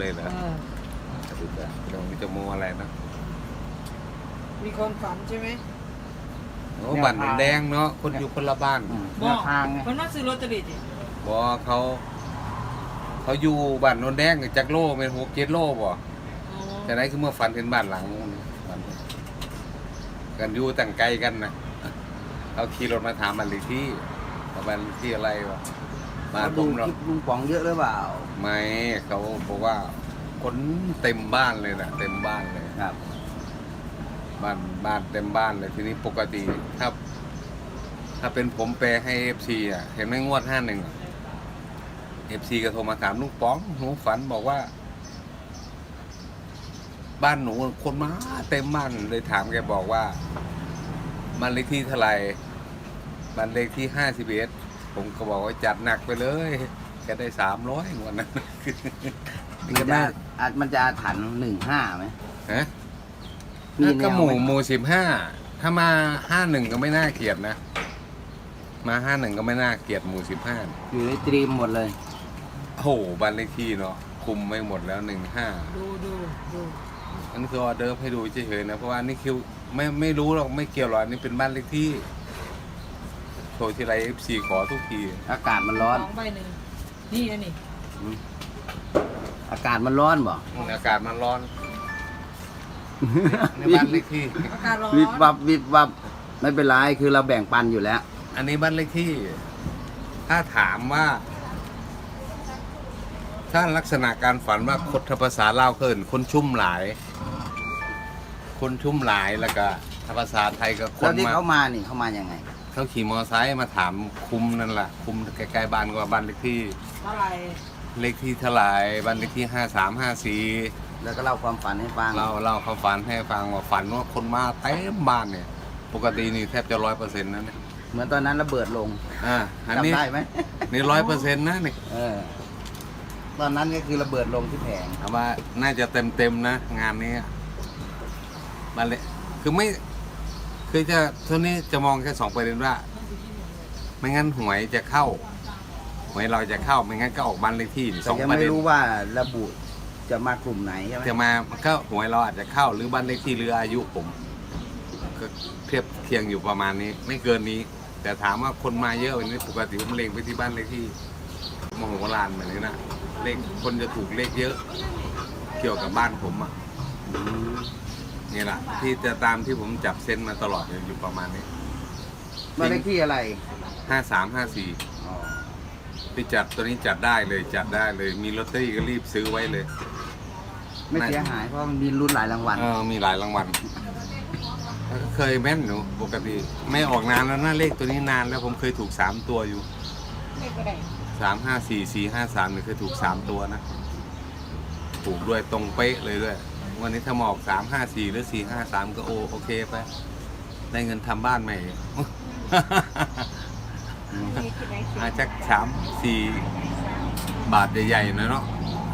เลยเหรออ่าดูจะตรงนี้จะมูอะไรนะมีคนฝันใช่ไหมโอ้บ้านแดงเนาะคนอยู่คนละบ้านอืมบแนอวกทางไงคนว่าซื้อลอตเตอรี่ดิบอกว่าเขาเขาอยู่บ้านโนนแดงจากโลเป็นหกเจ็ดโลบ่อ๋อแต่ไหนคือเมื่อฝันเห็นบ้านหลังนู้นบ้านกันอยู่ต่างไกลกันนะเขาขี่รถมาถามบ้านเลขที่ว่าบ้านเลขที่อะไรวะ มาเขาผดูมคเราลิปลุงป๋องเยอะหรือเปล่า ไม่เขาบอกว่าคนเต็มบ้านเลยนะเต็มบ้านเลย ครับ บ้านบ้านเต็มบ้านเลยทีนี้ปกติถ้าถ้าเป็นผมแปลให้เอฟซีอะ เห็นไหมงวดห้าหนึ่งเอฟซีก็โทรมาถามลุงป๋องหนูฝันบอกว่า บ้านหนูคนมาเต็มบ้านเลยถามแกบอกว่าบ้านเลขที่เท่าไหร่บ้านเลขที่ห้าสิบเอ็ด ผมก็บอกว่าจัดหนักไปเลยแกได้สามร้อยงวดนั้นมันจะอาจมันจะอาถรรพ์หนึ่งห้าไหมฮะมีก็แนวหมู่ไหมหมู่สิบห้าถ้ามาห้าหนึ่งก็ไม่น่าเกลียดนะ มาห้าหนึ่งก็ไม่น่าเกลียดหมู่สิบห้าอยู่ในตรีมหมดเลยโอ้โหบ้านเลขที่เนาะคุมไม่หมดแล้วหนึ่งห้าดูดูดูอันนี้คือออเดิร์ฟให้ดูเฉยๆนะเพราะว่านี่คิวไม่ไม่รู้หรอกไม่เกี่ยวหรอกอันนี่เป็นบ้านเลขที่ โทรที่ไรเอฟซีขอทุกที อากาศมันร้อน สองใบหนึ่งนี่อันนี้อากาศมันร้อนบ่ อากาศมันร้อน ในบ้านเลขที่ อากาศร้อนวิบวับวิบวับไม่เป็นไรคือเราแบ่งปันอยู่แล้ว อันนี้บ้านเลขที่ ถ้าถามว่า ถ้าลักษณะการฝันว่าคดภาษาเล่าวเกินคนชุ่มหลาย คนชุ่มหลายแล้วก็ ถ้าภาษาไทยก็คแล้วนที่มาเขามานี่เขามายังไง เขาขี่มอไซค์มาถามคุมนั่นแหละคุมใกล้ๆบ้านก็ว่าบ้านเลขที่เท่าไหร่เลขที่เท่าไหร่บ้านเลขที่ห้าสามห้าสี่แล้วก็เล่าความฝันให้ฟังเราเราเขาฝันให้ฟังว่าฝันว่าคนมาเต็มบ้านเนี่ย ปกตินี่แทบจะร้อยเปอร์เซ็นต์นะเนี่ยเหมือนตอนนั้นระเบิดลงอ่าอันนี้จำได้ไหม นี่ร้อยเปอร์เซ็นต์นะนี่เออ ตอนนั้นก็คือระเบิดลงที่แผง เอาว่าน่าจะเต็มเต็มๆนะ งานนี้อะมาเลยคือไม่ คือจะเท่านี้จะมองแค่สองประเด็นว่า ไม่งั้นหวยจะเข้า หวยเราจะเข้าไม่งั้นก็ออกบ้านเลขที่นี่สแต่องยังประไม่เด็นรู้ว่าระบุจะมากลุ่มไหนใช่ไหมจะมาก็หวยเราอาจจะเข้าหรือบ้านเลขที่หรืออายุผมก็เทียบเคียงอยู่ประมาณนี้ ไม่เกินนี้ แต่ถามว่าคนมาเยอะวันนี้ปกติผมเล็งไปที่บ้านเลขที่มโหฬารแบบนี้นะเลขคนจะถูกเลขเยอะ เกี่ยวกับบ้านผมอะอืม นี่แหละที่จะตามที่ผมจับเส้นมาตลอดเนี่ยอยู่ประมาณนี้บ้านเลขที่อะไรห้าสามห้าสี่อ๋อที่จัดตัวนี้จัดได้เลยจัดได้เลย มีลอตเตอรี่ก็รีบซื้อไว้เลย ไม่เสียหายเพราะมันมีรุ่นหลายรางวัลเออมีหลายรางวัลแล้วก็เคยแม่นหนูปกติ ไม่ออกนานแล้วนะเลขตัวนี้นานแล้วผมเคยถูกสามตัวอยู่ไม่ก็ได้สามห้าสี่สี่ห้าสามเนี่ยเคยถูกสามตัวนะถูกด้วยตรงเป๊ะเลยด้วย วันนี้ถ้ามาออกสามห้าสี่หรือสี่ห้าสามก็โอโอเคไป ได้เงินทำบ้านใหม่ อาจจะสามสี่บาทใหญ่ๆหน่อยเนาะ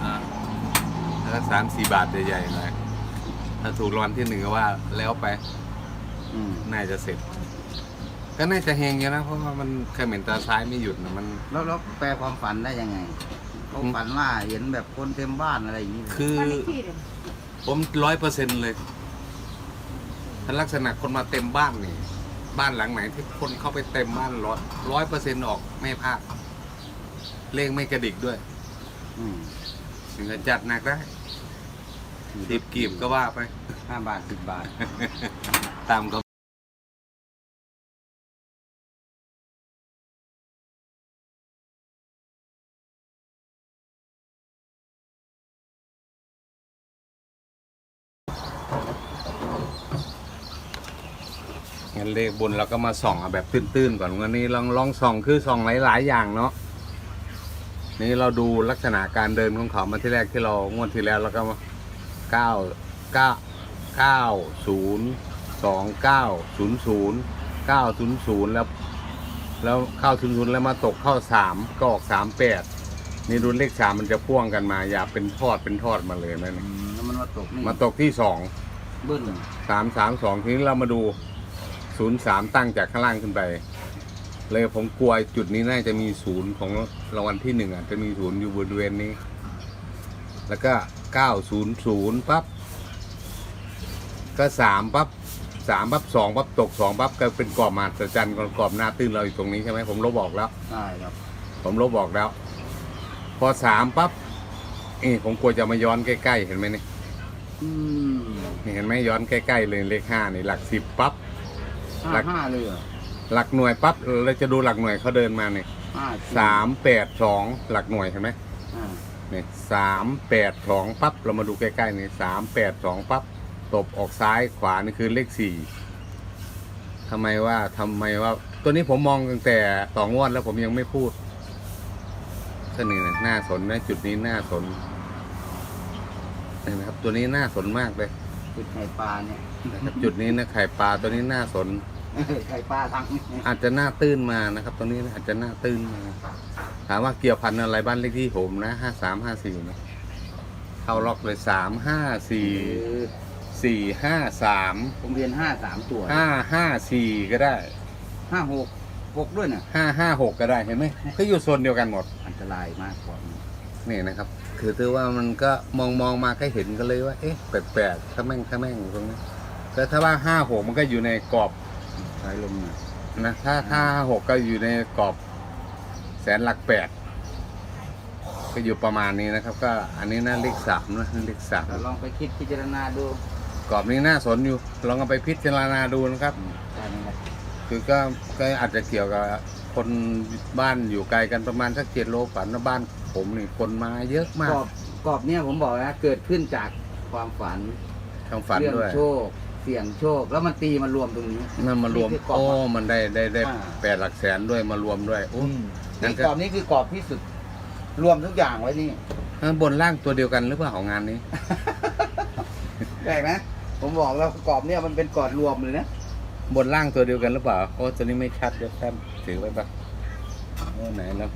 อ่าแล้วก็สามสี่บาทใหญ่ๆหน่อยถ้าถูกรางวัลที่หนึ่งก็ว่าแล้วไป อืมน่าจะเสร็จ ก็น่าจะเฮงอยู่นะ เพราะว่ามันเขม็นตาซ้ายไม่หยุดนะมัน แล้วแล้วแปลความฝันได้ยังไงเขาฝันว่าเห็นแบบคนเต็มบ้านอะไรอย่างนี้คือ บ้านเลขที่เลย ผมร้อยเปอร์เซ็นต์เลยถ้าลักษณะคนมาเต็มบ้านนี่ บ้านหลังไหนที่คนเข้าไปเต็มบ้านร้อยร้อยเปอร์เซ็นต์ออกไม่พลาดเลขไม่กระดิกด้วยอืมถึงจะจัดหนักได้สิบกีบก็ว่าไปห้าบาทสิบบาท ตามเข เลขบนเราก็มาส่องเอาแบบตื้นๆก่อนวันนี้ลองลองส่องคือส่องหลายๆอย่างเนาะนี่เราดูลักษณะการเดินของเขามาที่แรกที่เรางวดที่แล้วเราก็เก้าเก้าเก้าศูนย์สองเก้าศูนย์ศูนย์เก้าศูนย์ศูนย์แล้ว แล้วเข้าศูนย์ศูนย์แล้วมาตกเข้าสามก็ออกสามแปดนี่รุ่นเลขสามมันจะพ่วงกันมา อย่าเป็นทอดเป็นทอดมาเลยนะอืนี่มแล้วมันมาตกนี่มาตกที่สองเบิ้ลสามสามสองทีนี้เรามาดู ศูนย์สามตั้งจากข้างล่างขึ้นไป เลยผมกลัวจุดนี้น่าจะมีศูนย์ของรางวัลที่หนึ่งอะจะมีศูนย์อยู่บริเวณนี้ แล้วก็เก้าศูนย์ศูนย์ปั๊บก็สามปั๊บสามปั๊บสองปั๊บตกสองปั๊บก็เป็นกรอบมหัศจรรย์กรอบหน้าตื้นเราอยู่ตรงนี้ใช่ไหมผมลบบอกแล้ว ใช่ครับ ผมลบบอกแล้ว พอสามปั๊บเอ้ผมกลัวจะมาย้อนใกล้ๆเห็นไหมนี่อืม นี่เห็นไหมย้อนใกล้ๆเลยเลขห้านี่หลักสิบปั๊บ ห้าหลักห้าเลยเหรอหลักหน่วยปั๊บเราจะดูหลักหน่วยเขาเดินมาเนี่ยห้าสามแปดสองหลักหน่วยเห็นไหมอ่านี่สามแปดสองปั๊บเรามาดูใกล้ๆนี่สามแปดสองปั๊บตบออกซ้ายขวานี่คือเลขสี่ทำไมว่าทำไมว่า ตัวนี้ผมมองตั้งแต่ต่องวดแล้วผมยังไม่พูดสนี่นะน่าสนนะจุดนี้น่าสนเห็นไหมครับ ตัวนี้น่าสนมากเลย จุดไข่ปลาเนี่ย นะครับจุดนี้นะไข่ปลาตัวนี้น่าสน ไข่ปลาทั้งอาจจะหน้าตื้นมานะครับตรงนี้นะอาจจะหน้าตื้นมา ถามว่าเกี่ยวพันอะไรบ้านเลขที่ผมนะห้าสามห้าสี่นะเข้าล็อกเลยสามห้าสี่สี่ห้าสามผมเรียนห้าสามตัวห้าห้าสี่ก็ได้ห้าหกหกด้วยน่ะห้าห้าหกก็ได้เห็นไหมก็อยู่โซนเดียวกันหมด อันตรายมากกว่านี้นี่นะครับ คือถือว่ามันก็มองมองมาก็เห็นก็เลยว่า เอ๊ะแปลกๆถ้าแม่งถ้าแม่งตรงนี้แต่ถ้าว่าห้าหกมันก็อยู่ในกรอบ ใช้ลมหน่อยนะถ้าถ้าหกก็อยู่ในกรอบแสนหลักแปดก็อยู่ประมาณนี้นะครับ ก็อันนี้น่าเลขสามนะเลขสามเราลองไปคิดพิจารณาดูกรอบนี้น่าสนอยู่ลองเอาไปพิจารณาดูนะครับแค่นี้แหละคือก็ก็อาจจะเกี่ยวกับคนบ้านอยู่ไกลกันประมาณสักเจ็ดโลฝันว่าบ้านผมนี่คนมาเยอะมากกรอบกรอบเนี่ยผมบอกนะเกิดขึ้นจากความฝันทางฝันเรื่องด้วยโชค เสี่ยงโชค แล้วมันตีมารวมตรงนี้ นั่นมารวมนี่คือกรอบโอ้มันได้ได้ได้อ่า แปดหลักแสนด้วยมารวมด้วยโอ้นั่นี่นก็ กรอบนี้คือกรอบที่สุด รวมทุกอย่างไว้นี่นั่นบนล่างตัวเดียวกันหรือเปล่าของงานนี้ แปลกนะผมบอกแล้วกรอบเนี่ยมันเป็นกรอบรวมเลยนะบนล่างตัวเดียวกันหรือเปล่าโอ้ตัวนี้ไม่ชัดเดี๋ยวแป๊บถือไว้ปะโอ้ไหนแล้ว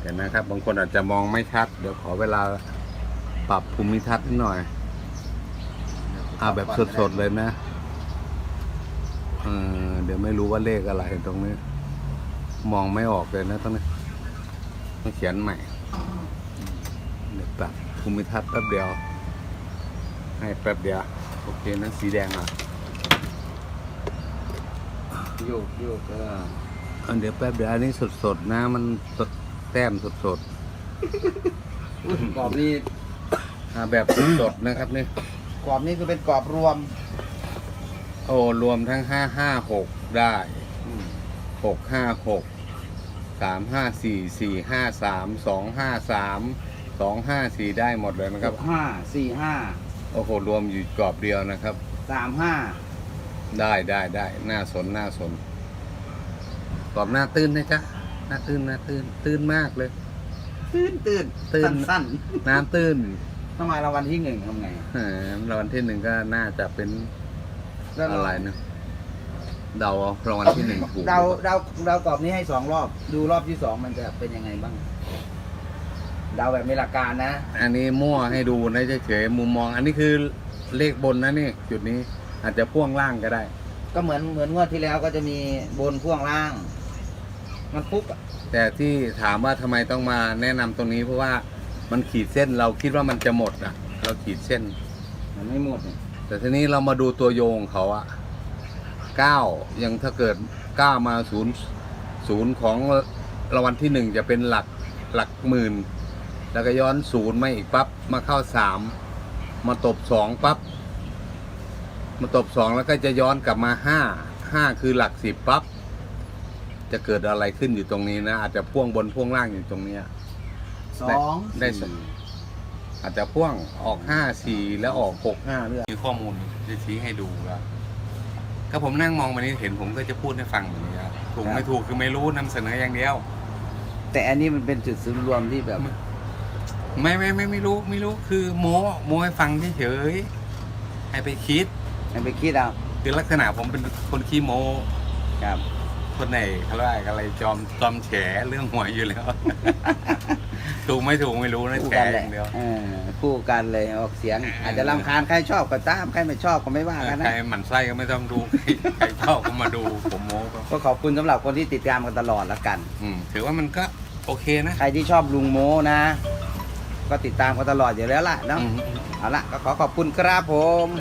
เดี๋ยวนะครับ บางคนอาจจะมองไม่ชัด เดี๋ยวขอเวลาปรับภูมิทัศน์นิดหน่อยเอาแบบสดๆเลยนะเออเดี๋ยวไม่รู้ว่าเลขอะไรตรงนี้ มองไม่ออกเลยนะตรงนี้ต้องเขียนใหม่เดี๋ยวปรับภูมิทัศน์แป๊บเดียว ให้แป๊บเดียว โอเคนะสีแดงอะโยกโยกเอออันเดี๋ยวแป๊บเดียวอันนี้สดๆนะ มันสดแต้มสดอุ๊ยกรอบนี้ๆอ่าแบบสดๆนะครับนี่ กรอบนี้คือเป็นกรอบรวมโอ้รวมทั้งห้าห้าหกได้อืมหกห้าหกสามห้าสี่สี่ห้าสามสองห้าสามสองห้าสี่ได้หมดเลยนะครับห้าสี่ห้าโอ้โหรวมอยู่กรอบเดียวนะครับ สามห้าได้ได้ได้น่าสนน่าสนกรอบหน้าตื้นนะจ๊ะหน้าตื้นหน้าตื้นตื้นมากเลย ตื่นตื่นตื่นสั้นน้ำตื้น ๆทำไมรางวัลที่หนึ่งทำไงเออรางวัลที่หนึ่งก็น่าจะเป็นแล้วเาอะไรนะเดาเอารางวัลที่หนึ่งถูกเราเราเรากรอบนี้ให้สองรอบ ดูรอบที่สองมันจะเป็นยังไงบ้าง เดาแบบมีหลักการนะ อันนี้มั่วให้ดูนะเฉยๆมุมมอง อันนี้คือเลขบนนะนี่จุดนี้อาจจะพ่วงล่างก็ได้ ก็เหมือนเหมือนงวดที่แล้วก็จะมีบนพ่วงล่าง มันปุ๊บอะแต่ที่ถามว่าทำไมต้องมาแนะนำตรงนี้เพราะว่า มันขีดเส้นเราคิดว่ามันจะหมดอะ เราขีดเส้น มันไม่หมดเนี่ยแต่ทีนี้เรามาดูตัวโยงเขาอะเก้ายังถ้าเกิดเก้ามาศูนย์ศูนย์ของรางวัลที่หนึ่งจะเป็นหลักหลักหมื่น แล้วก็ย้อนศูนย์มาอีกปั๊บมาเข้าสามมาตบสองปั๊บมาตบสองแล้วก็จะย้อนกลับมาห้าห้าคือหลักสิบปั๊บจะเกิดอะไรขึ้นอยู่ตรงนี้นะ อาจจะพ่วงบนพ่วงล่างอยู่ตรงเนี้ย สองได้สสี่อาจจะพ่วงออกห้าสี่แล้วออกหกห้าเรื่องมีข้อมูลจะชี้ให้ดูแล้วก็ผมนั่งมองมานี้เห็นผมก็จะพูดให้ฟังแบบนี้ครับถูกไม่ถูกคือไม่รู้นำเสนออย่างเดียว แต่อันนี้มันเป็นจุดศูนย์รวมที่แบบ ไม่ไม่ไม่ไม่รู้ไม่รู้คือโม้โม้ให้ฟังเฉยๆให้ไปคิดมันไปคิดเอาคือลักษณะผมเป็นคนขี้โม้ครับคนไหนเขาเรียกอะไรจอมจอมแฉเรื่องหวยอยู่แล้ว ถูกไม่ถูกไม่รู้นะคู่แฉกันอเลยย่างเดียวเออคู่กันเลยออกเสียง อาจจะรำคาญใครชอบก็ตามใครไม่ชอบก็ไม่ว่ากันใครนะ หมั่นไส้ก็ไม่ต้องดูใครใครชอบก็มาดูผมโม้ก็ก็ขอบคุณสำหรับคนที่ติดตามกันตลอดแล้วกัน อืมถือว่ามันก็โอเคนะใครที่ชอบลุงโม้นะ ก็ติดตามกันตลอดอยู่แล้วล่ะเนาะอืม เอาละก็ขอขอบคุณครับผม